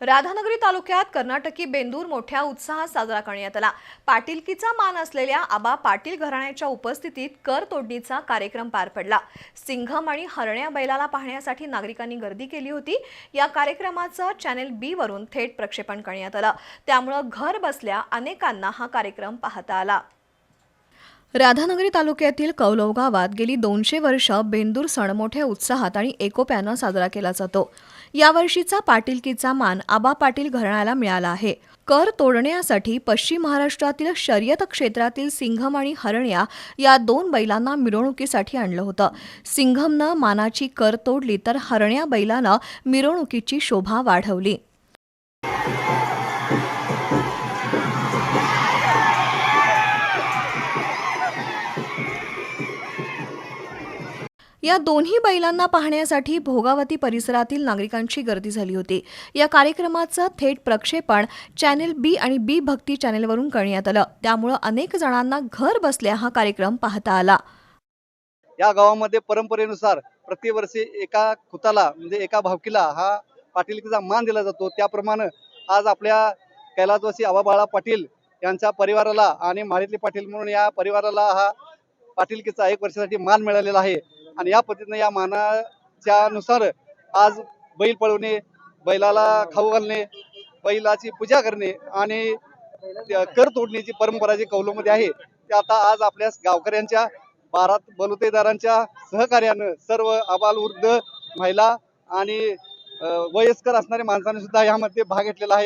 राधानगरी तालुक्यात कर्नाटकी बेंदूर मोठ्या उत्साहात साजरा करण्यात आला. पाटीलकीचा मान असलेल्या आबा पाटील घराण्याच्या उपस्थितीत कर तोडणीचा कार्यक्रम पार पडला. सिंघम आणि हरण्या बैलाला पाहण्यासाठी नागरिकांनी गर्दी केली होती. या कार्यक्रमाचं चॅनेल बी वरून थेट प्रक्षेपण करण्यात आलं. त्यामुळं घर बसल्या अनेकांना हा कार्यक्रम पाहता आला. राधानगरी तालुक्यातील कौलव गावात गेली दोनशे वर्ष बेंदूर सण मोठ्या उत्साहात आणि एकोप्यानं साजरा केला जातो. यावर्षीचा पाटीलकीचा मान आबा पाटील घराण्याला मिळाला आहे. कर तोडण्यासाठी पश्चिम महाराष्ट्रातील शर्यत क्षेत्रातील सिंघम आणि हरण्या या दोन बैलांना मिरवणुकीसाठी आणलं होतं. सिंघमनं मानाची कर तोडली तर हरण्या बैलानं मिरवणुकीची शोभा वाढवली. या दोन्ही बैलांना पाहण्यासाठी भोगावती परिसरातील नागरिकांची गर्दी झाली होती. या कार्यक्रमाचं थेट प्रक्षेपण चॅनेल बी आणि बी भक्ती चॅनेलवरून करण्यात आलं. त्यामुळं अनेक जणांना घर बसल्या हा कार्यक्रम पाहता आला. या गावामध्ये परंपरेनुसार प्रतिवर्षी एका खुताला म्हणजे एका भावकीला हा पाटीलकीचा मान दिला जातो. त्याप्रमाणे आज आपल्या कैलासवासी आबाबाळा पाटील यांच्या परिवाराला आणि माळीतले पाटील म्हणून या परिवाराला हा पाटीलकीचा एक वर्षासाठी मान मिळालेला आहे. आणि या पद्धतीने या मानाच्या नुसार आज बैल पळवणे बैलाला खाऊ घालणे बैलाची पूजा करणे आणि कर तोडण्याची परंपरा जी कौलोमध्ये आहे ते आता आज आपल्या गावकऱ्यांच्या बारात बलुतेदारांच्या सहकार्यानं सर्व आबाल वृद्ध महिला आणि वयस्कर असणाऱ्या माणसाने सुद्धा यामध्ये भाग घेतलेला आहे.